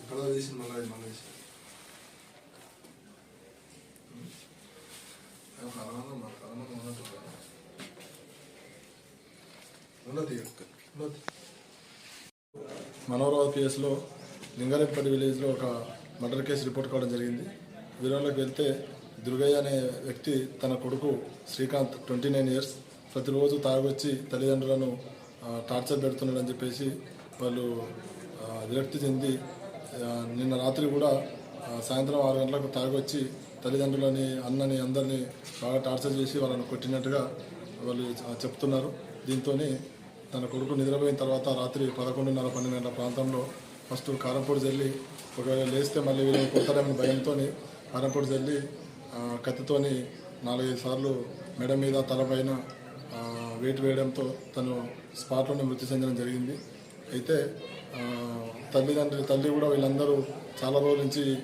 ఇక్కడ తీసి మళ్ళీ మళ్ళీ తీసి. కలవనం పిఎస్లో లింగారెడ్డిపల్లి విలేజ్లో ఒక మర్డర్ కేసు రిపోర్ట్ కావడం జరిగింది. వివరాల్లోకి వెళ్తే దుర్గయ్య అనే వ్యక్తి తన కొడుకు శ్రీకాంత్ ట్వంటీ నైన్ ఇయర్స్ ప్రతిరోజు తాగొచ్చి తల్లిదండ్రులను టార్చర్ పెడుతున్నాడని చెప్పేసి వాళ్ళు విరక్తి చెంది నిన్న రాత్రి కూడా సాయంత్రం ఆరు గంటలకు తాగొచ్చి తల్లిదండ్రులని అన్నని అందరినీ బాగా టార్చర్ చేసి వాళ్ళని కొట్టినట్టుగా వాళ్ళు చెప్తున్నారు. దీంతో తన కొడుకు నిద్రపోయిన తర్వాత రాత్రి పదకొండున్నర పన్నెండు గంటల ప్రాంతంలో ఫస్ట్ కారంపూడి జల్లి ఒకవేళ లేస్తే మళ్ళీ వీళ్ళు కొడతారని భయంతో కారంపూడి జల్లి కత్తితోని నాలుగైదు సార్లు మెడ మీద తలపైన వేటు వేయడంతో తను స్పాట్లోనే మృతి చెందడం జరిగింది. అయితే తల్లిదండ్రుల తల్లిదండ్రులు తల్లి కూడా వీళ్ళందరూ చాలా రోజుల నుంచి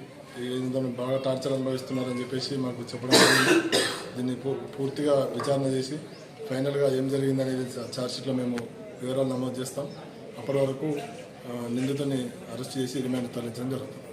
బాగా టార్చర్ అనుభవిస్తున్నారని చెప్పేసి మాకు చెప్పడం జరిగింది. దీన్ని పూ- పూర్తిగా విచారణ చేసి ఫైనల్గా ఏం జరిగింది అనేది ఛార్జ్షీట్లో మేము వివరాలు నమోదు చేస్తాం. అప్పటి వరకు నిందితుని అరెస్ట్ చేసి రిమాండ్ తరలించడం జరుగుతుంది.